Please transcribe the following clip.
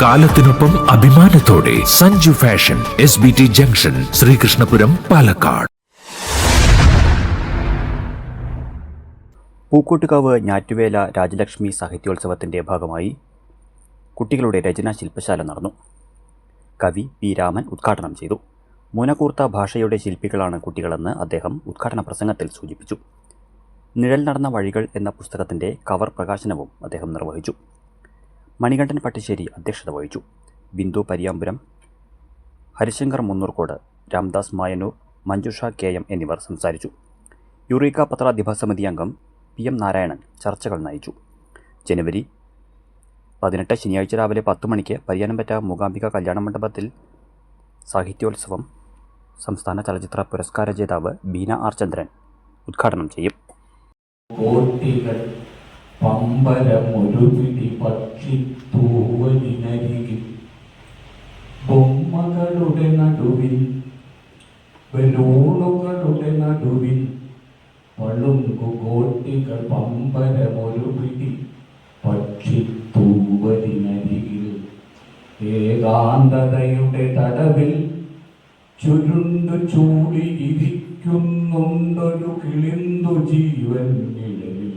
കാലത്തിനൊപ്പം അഭിമാനത്തോടെ Sanju fashion S B T junction Sreekrishnapuram Palakkad. Pookottukavu ഞാറ്റുവേല രാജലക്ഷ്മി സാഹിത്യോത്സവത്തിന്റെ ഭാഗമായി കുട്ടികളുടെ രചനാ ശില്പശാല നടന്നു. കവി പി രാമൻ ഉദ്ഘാടനം ചെയ്തു. മുനകൂർത്ത ഭാഷയുടെ ശില്പികളാണ് കുട്ടികളെന്ന് അദ്ദേഹം ഉദ്ഘാടന പ്രസംഗത്തിൽ സൂചിപ്പിച്ചു. നിഴൽ നടന്ന വഴികൾ എന്ന പുസ്തകത്തിന്റെ കവർ പ്രകാശനവും അദ്ദേഹം നിർവഹിച്ചു. മണികണ്ഠൻ പട്ടിശ്ശേരി അധ്യക്ഷത വഹിച്ചു. ബിന്ദു പരിയാമ്പുരം ഹരിശങ്കർ മുന്നൂർക്കോട് രാംദാസ് മായനൂർ മഞ്ജുഷ കെ എം എന്നിവർ സംസാരിച്ചു. യുറീക്ക പത്രാധിപ സമിതി അംഗം പി എം നാരായണൻ ചർച്ചകൾ നയിച്ചു. ജനുവരി പതിനെട്ട് ശനിയാഴ്ച രാവിലെ പത്ത് മണിക്ക് പരിയാനംപറ്റ മൂകാംബിക കല്യാണ മണ്ഡപത്തിൽ സാഹിത്യോത്സവം സംസ്ഥാന ചലച്ചിത്ര പുരസ്കാര ജേതാവ് ബീന ആർ ചന്ദ്രൻ ഉദ്ഘാടനം ചെയ്യും. പമ്പരമൊരു പിടി ബൊമ്മകളുടെ നടുവിൽ ബലൂണുകളുടെ നടുവിൽ പളുങ്കുകോട്ടികൾ ഏകാന്തതയുടെ തടവിൽ ചുരുണ്ടു ചൂടി ഇരിക്കുന്നുണ്ടൊരു കിളിന്തു ജീവൻ നിഴലിൽ.